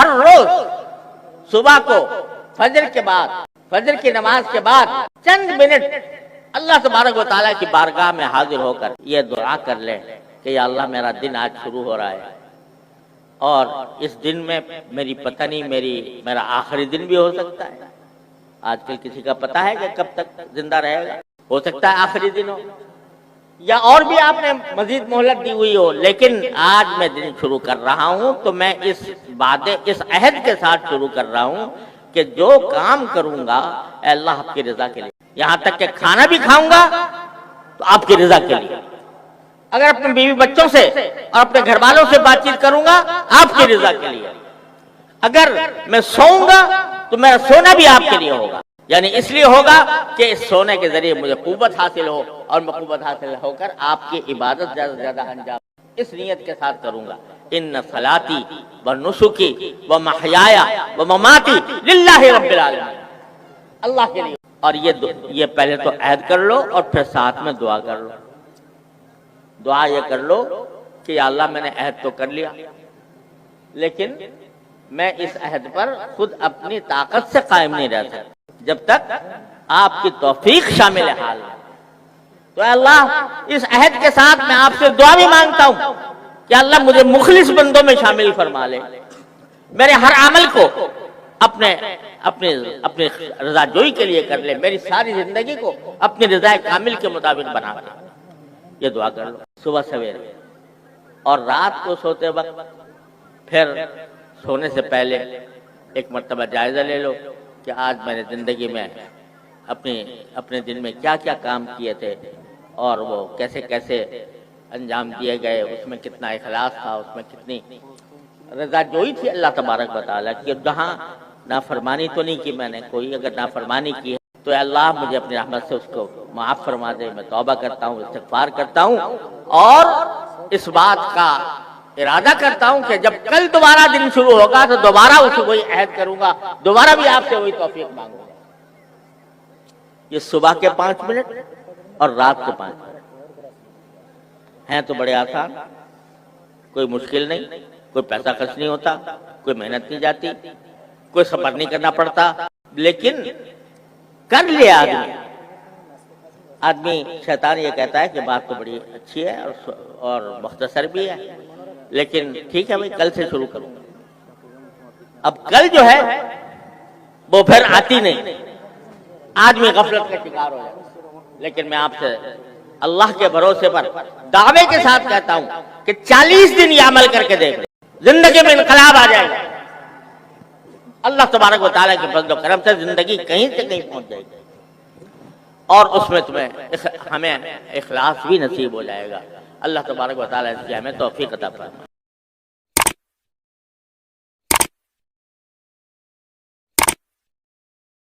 हर रोज सुबह को फजर के बाद, फजर की नमाज़ के बाद चंद मिनट अल्लाह तबारक व ताला की बारगाह में हाजिर होकर ये दुआ कर ले कि अल्लाह मेरा दिन आज शुरू हो रहा है। और इस दिन में मेरी पता नहीं, मेरी, मेरा आखिरी दिन भी हो सकता है। आजकल किसी का पता है कि कब तक ज़िंदा रहेगा हो सकता है आखिरी दिन हो। या और भी आपने मजीद मोहलत दी हुई हो, लेकिन आज मैं दिन शुरू कर रहा हूँ तो मैं इस वादे, इस अहद के साथ शुरू कर रहा हूँ कि जो काम करूँगा अल्लाह आपकी रजा के लिए। यहाँ तक कि खाना भी खाऊँगा तो आपकी रजा के लिए। अगर अपने बीवी बच्चों से और अपने घर वालों से बातचीत करूँगा, आपकी रजा के लिए। अगर मैं सोऊँगा तो मेरा सोना भी आपके लिए होगा। यानी इसलिए होगा कि इस सोने के ज़रिए मुझे कुवत हासिल हो और मैं कुवत हासिल होकर आपकी इबादत ज़्यादा से ज़्यादा अंजाम इस नीयत के साथ करूँगा। इन सलाती व नुसुकी व महयाया व ममाती अल्लाह के लिए। और ये ये पहले तो ऐद कर लो और फिर साथ में दुआ कर लो। दुआ ये कर लो कि अल्लाह मैंने अहद तो कर लिया। लेकिन मैं इस अहद पर खुद अपनी ताकत से कायम नहीं रह सकता। जब तक आपकी तौफीक शामिल है हाल तो अल्लाह, इस अहद के साथ मैं आपसे दुआ भी माँगता हूँ कि अल्लाह मुझे मुखलिस बंदों में शामिल फरमा ले। मेरे हर अमल को अपने अपने अपने रजाजोई के लिए कर ले, मेरी सारी ज़िंदगी को अपनी रजा कामिल के मुताबिक बना दे ये दुआ कर लो। सुबह सवेरे और रात को सोते वक्त फिर सोने से पहले एक मरतबा जायजा ले लो कि आज मैंने ज़िंदगी में अपने अपने दिन में क्या क्या काम किए थे और वो कैसे कैसे अंजाम दिए गए, उसमें कितना इखलास था, उसमें कितनी रजा जोई थी, अल्लाह तबारक बताला कि। जहाँ नाफरमानी तो नहीं की मैंने, कोई अगर नाफरमानी की है तो अल्लाह मुझे अपनी रहमत से उसको माफ़ फरमा दे, मैं तौबा करता हूँ, इस्तगफार करता हूँ, और इस बात का इरादा करता हूँ कि जब कल दोबारा दिन शुरू होगा तो दोबारा उसे वही अहद करूँगा, दोबारा भी आपसे वही तौफीक मांगूँगा। ये सुबह के पाँच मिनट और रात को पाँच हैं तो बड़े आसान। कोई मुश्किल नहीं, कोई पैसा खर्च नहीं होता, कोई मेहनत नहीं जाती, कोई सफ़र नहीं करना पड़ता। लेकिन कर लिया आदमी। आदमी शैतान ये कहता है कि बात तो बड़ी अच्छी है और और मुख्तसर भी है। लेकिन ठीक है भाई, कल से शुरू करूँगा अब कल जो है, वो फिर आती नहीं। आदमी गफलत का शिकार हो जाए लेकिन मैं आपसे अल्लाह के भरोसे पर दावे के साथ कहता हूँ कि 40 दिन ये अमल करके देख ज़िंदगी में इनकलाब आ जाएगा। अल्लाह तबारक वाली के फजल करम से ज़िंदगी कहीं से कहीं पहुँच जाएगी। और उसमें तुम्हें हमें इखलास भी नसीब हो जाएगा। अल्लाह तबारक वाली हमें तोफीक अता फरमाए।